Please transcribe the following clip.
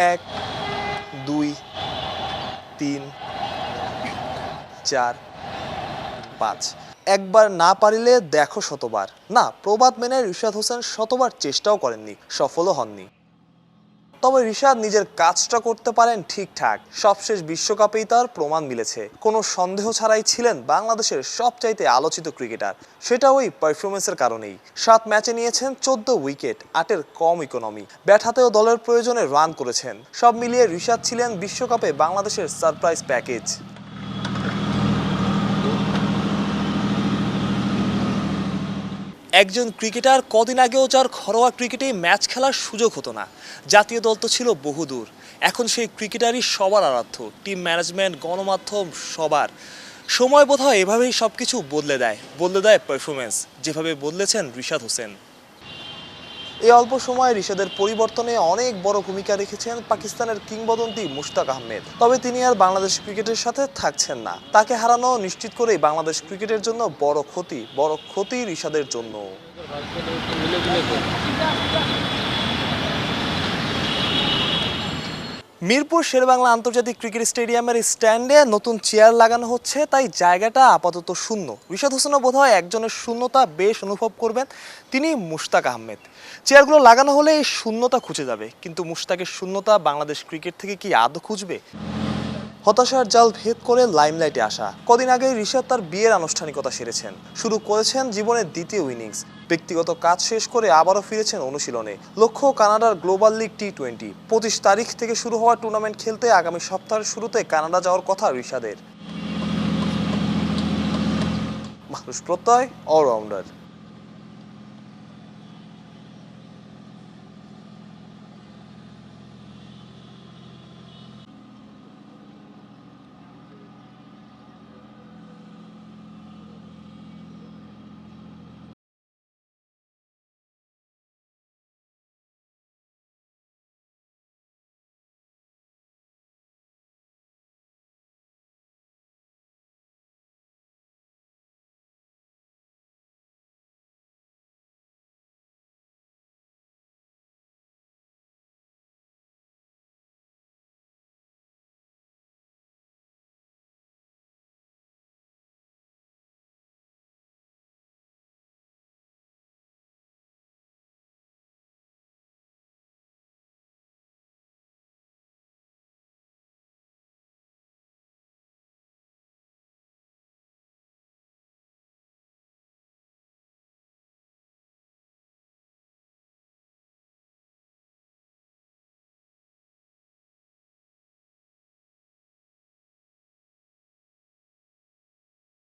এক, দুই, তিন, চার, পাঁচ। একবার না পারিলে দেখো শতবার। না, প্রবাদ মেনে রিশাদ হোসেন শতবার চেষ্টাও করেননি, সফলও হননি। তবে রিশাদ নিজের কাজটা করতে পারেন ঠিকঠাক। সবশেষ বিশ্বকাপেই তার প্রমাণ মিলেছে। কোনো সন্দেহ ছাড়াই ছিলেন বাংলাদেশের সবচাইতে আলোচিত ক্রিকেটার। সেটা ওই পারফরমেন্সের কারণেই। সাত ম্যাচে নিয়েছেন চোদ্দ উইকেট, আটের কম ইকোনমি ব্যাট হাতেও দলের প্রয়োজনে রান করেছেন। সব মিলিয়ে রিশাদ ছিলেন বিশ্বকাপে বাংলাদেশের সারপ্রাইজ প্যাকেজ একজন ক্রিকেটার কদিন আগেও যার ঘরোয়া ক্রিকেটে ম্যাচ খেলার সুযোগ হতো না। জাতীয় দল তো ছিল বহুদূর। এখন সেই ক্রিকেটারই সবার আরাধ্য। টিম ম্যানেজমেন্ট, গণমাধ্যম, সবার। সময় বোধহয় এভাবেই সব কিছু বদলে দেয়। বদলে দেয় পারফরমেন্স যেভাবে বদলেছেন রিশাদ হোসেন। এই অল্প সময়ে ঋষাদের পরিবর্তনে অনেক বড় ভূমিকা রেখেছেন পাকিস্তানের কিংবদন্তি মুশতাক আহমেদ। তবে তিনি আর বাংলাদেশ ক্রিকেটের সাথে থাকছেন না। তাকে হারানো নিশ্চিত করেই বাংলাদেশ ক্রিকেটের জন্য বড় ক্ষতি বড় ক্ষতি ঋষাদের জন্য। মিরপুর শেরবাংলা আন্তর্জাতিক ক্রিকেট স্টেডিয়ামের স্ট্যান্ডে নতুন চেয়ার লাগানো হচ্ছে, তাই জায়গাটা আপাতত শূন্য। রিশাদ হোসেনও বোধহয় একজনের শূন্যতা বেশ অনুভব করবেন তিনি মুশতাক আহমেদ। চেয়ারগুলো লাগানো হলে এই শূন্যতা খুঁজে যাবে, কিন্তু মুশতাকের শূন্যতা বাংলাদেশ ক্রিকেট থেকে কি আদৌ খুঁজবে? হতাশার জাল ভেদ করে লাইমলাইটে আসা। কদিন আগে ঋষাদ তার বিয়ের আনুষ্ঠানিকতা সেরেছেন। শুরু করেছেন জীবনের দ্বিতীয় ইনিংস। ব্যক্তিগত কাজ শেষ করে আবারও ফিরেছেন অনুশীলনে। লক্ষ্য, কানাডার গ্লোবাল লিগ টি টোয়েন্টি পঁচিশ তারিখ থেকে শুরু হওয়া টুর্নামেন্ট খেলতে আগামী সপ্তাহের শুরুতে কানাডা যাওয়ার কথা ঋষাদের মানুষ প্রত্যয় অলরাউন্ডার